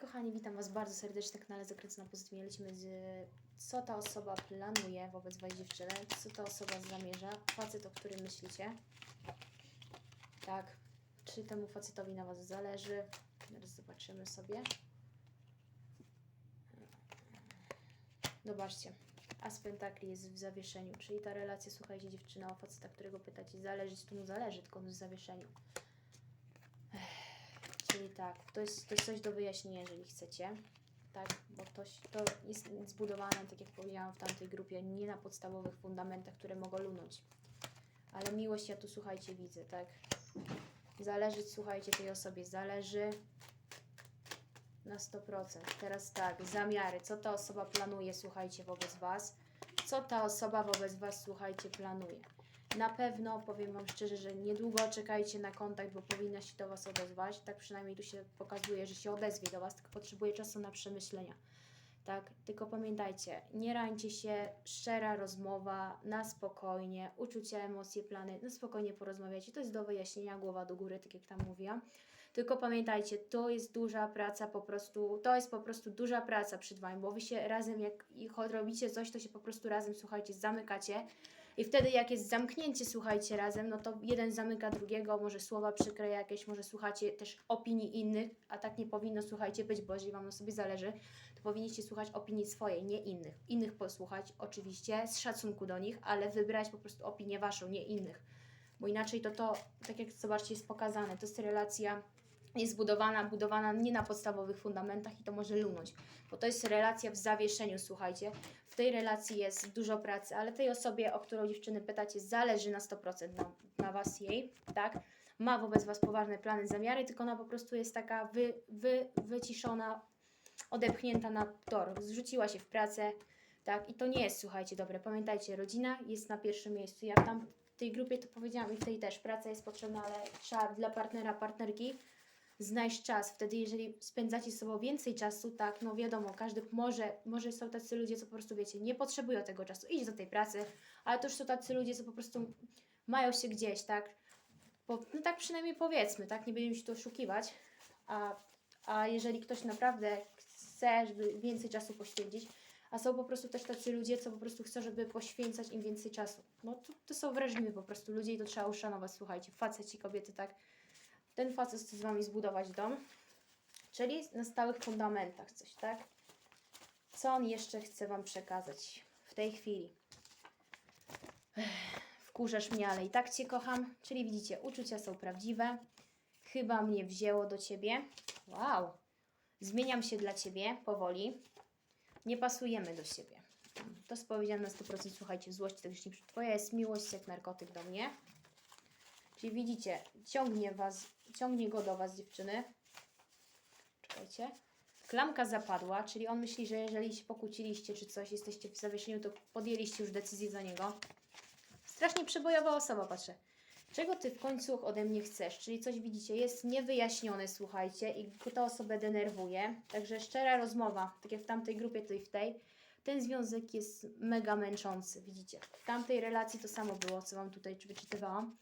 kochani, witam Was bardzo serdecznie na kanale Zakręcona Pozytywnie. Lecimy z co ta osoba planuje wobec Was dziewczyny, co ta osoba zamierza, facet, o którym myślicie. Tak, czy temu facetowi na Was zależy? Teraz zobaczymy sobie. Zobaczcie, As Pentakli jest w zawieszeniu, czyli ta relacja, słuchajcie, dziewczyna o faceta, którego pytacie, zależy, tu mu zależy, tylko on jest w zawieszeniu. Czyli tak, to jest, to jest coś do wyjaśnienia, jeżeli chcecie. Tak, bo to, to jest zbudowane, tak jak powiedziałam w tamtej grupie, nie na podstawowych fundamentach, które mogą lunąć. Ale miłość ja tu, słuchajcie, widzę, tak? Zależy, słuchajcie, tej osobie zależy na 100%. Teraz tak, zamiary. Co ta osoba planuje, słuchajcie, wobec Was? Co ta osoba wobec Was, słuchajcie, planuje? Na pewno powiem Wam szczerze, że niedługo czekajcie na kontakt, bo powinna się do Was odezwać. Tak przynajmniej tu się pokazuje, że się odezwie do Was, tylko potrzebuje czasu na przemyślenia. Tak, tylko pamiętajcie, nie rańcie się, szczera rozmowa, na spokojnie, uczucia, emocje, plany, na spokojnie porozmawiajcie. To jest do wyjaśnienia, głowa do góry, tak jak tam mówiłam. Tylko pamiętajcie, to jest duża praca po prostu, to jest po prostu duża praca przed Wami, bo Wy się razem, jak robicie coś, to się po prostu razem, słuchajcie, zamykacie. I wtedy jak jest zamknięcie, słuchajcie, razem, no to jeden zamyka drugiego, może słowa przykre jakieś, może słuchacie też opinii innych, a tak nie powinno, słuchajcie, być, bo jeżeli Wam na sobie zależy, to powinniście słuchać opinii swojej, nie innych. Innych posłuchać, oczywiście, z szacunku do nich, ale wybrać po prostu opinię Waszą, nie innych. Bo inaczej to to, tak jak zobaczcie, jest pokazane, to jest relacja jest budowana, budowana nie na podstawowych fundamentach i to może lunąć, bo to jest relacja w zawieszeniu, słuchajcie. Tej relacji jest dużo pracy, ale tej osobie, o którą dziewczyny pytacie, zależy na 100% na, na Was jej, tak? Ma wobec Was poważne plany, zamiary, tylko ona po prostu jest taka wy, wy, wyciszona, odepchnięta na tor, zrzuciła się w pracę, tak? I to nie jest, słuchajcie, dobre. Pamiętajcie, rodzina jest na pierwszym miejscu. Ja tam w tej grupie to powiedziałam i w tej też. Praca jest potrzebna, ale trzeba dla partnera, partnerki znaleźć czas. Wtedy, jeżeli spędzacie z sobą więcej czasu, tak, no wiadomo, każdy może, może są tacy ludzie, co po prostu, wiecie, nie potrzebują tego czasu, idź do tej pracy, ale też są tacy ludzie, co po prostu mają się gdzieś, tak, bo, no tak przynajmniej powiedzmy, tak, nie będziemy się tu oszukiwać, a, a jeżeli ktoś naprawdę chce, żeby więcej czasu poświęcić, a są po prostu też tacy ludzie, co po prostu chcą, żeby poświęcać im więcej czasu. No to, to są wrażliwi po prostu ludzie i to trzeba uszanować, słuchajcie, faceci, kobiety, tak, ten facet chce z Wami zbudować dom, czyli na stałych fundamentach coś, tak? Co on jeszcze chce Wam przekazać w tej chwili? Wkurzasz mnie, ale i tak Cię kocham. Czyli widzicie, uczucia są prawdziwe. Chyba mnie wzięło do Ciebie. Wow! Zmieniam się dla Ciebie powoli. Nie pasujemy do siebie. To jest powiedziane na 100%. Słuchajcie, złość nie przy- Twoja jest miłość jak narkotyk do mnie. Czyli widzicie, ciągnie was, ciągnie go do was dziewczyny. Czekajcie. Klamka zapadła, czyli on myśli, że jeżeli się pokłóciliście czy coś, jesteście w zawieszeniu, to podjęliście już decyzję za niego. Strasznie przebojowa osoba, patrzę. Czego ty w końcu ode mnie chcesz? Czyli coś widzicie, jest niewyjaśnione, słuchajcie, i ta osobę denerwuje. Także szczera rozmowa, tak jak w tamtej grupie, to i w tej. Ten związek jest mega męczący, widzicie. W tamtej relacji to samo było, co Wam tutaj wyczytywałam.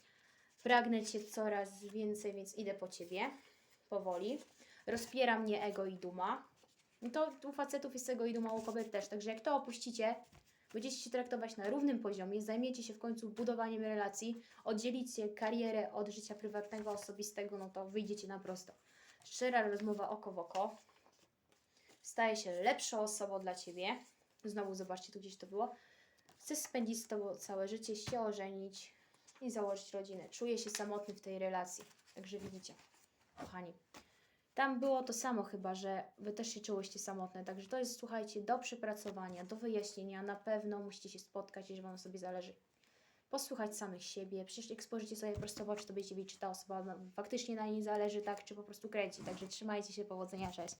Pragnę Cię coraz więcej, więc idę po Ciebie powoli. Rozpiera mnie ego i duma. I to u facetów jest ego i duma, u kobiet też. Także jak to opuścicie, będziecie się traktować na równym poziomie, zajmiecie się w końcu budowaniem relacji, oddzielicie karierę od życia prywatnego, osobistego, no to wyjdziecie na prosto. Szczera rozmowa oko w oko. Staje się lepszą osobą dla Ciebie. Znowu zobaczcie, tu gdzieś to było. Chcę spędzić z Tobą całe życie, się ożenić, i założyć rodzinę. Czuję się samotny w tej relacji. Także widzicie, kochani. Tam było to samo chyba, że Wy też się czułyście samotne. Także to jest, słuchajcie, do przepracowania, do wyjaśnienia. Na pewno musicie się spotkać, jeżeli Wam sobie zależy. Posłuchać samych siebie. Przecież jak spojrzycie sobie prosto w oczy, to będziecie wiedzieć, czy ta osoba faktycznie na niej zależy, tak, czy po prostu kręci. Także trzymajcie się, powodzenia, cześć.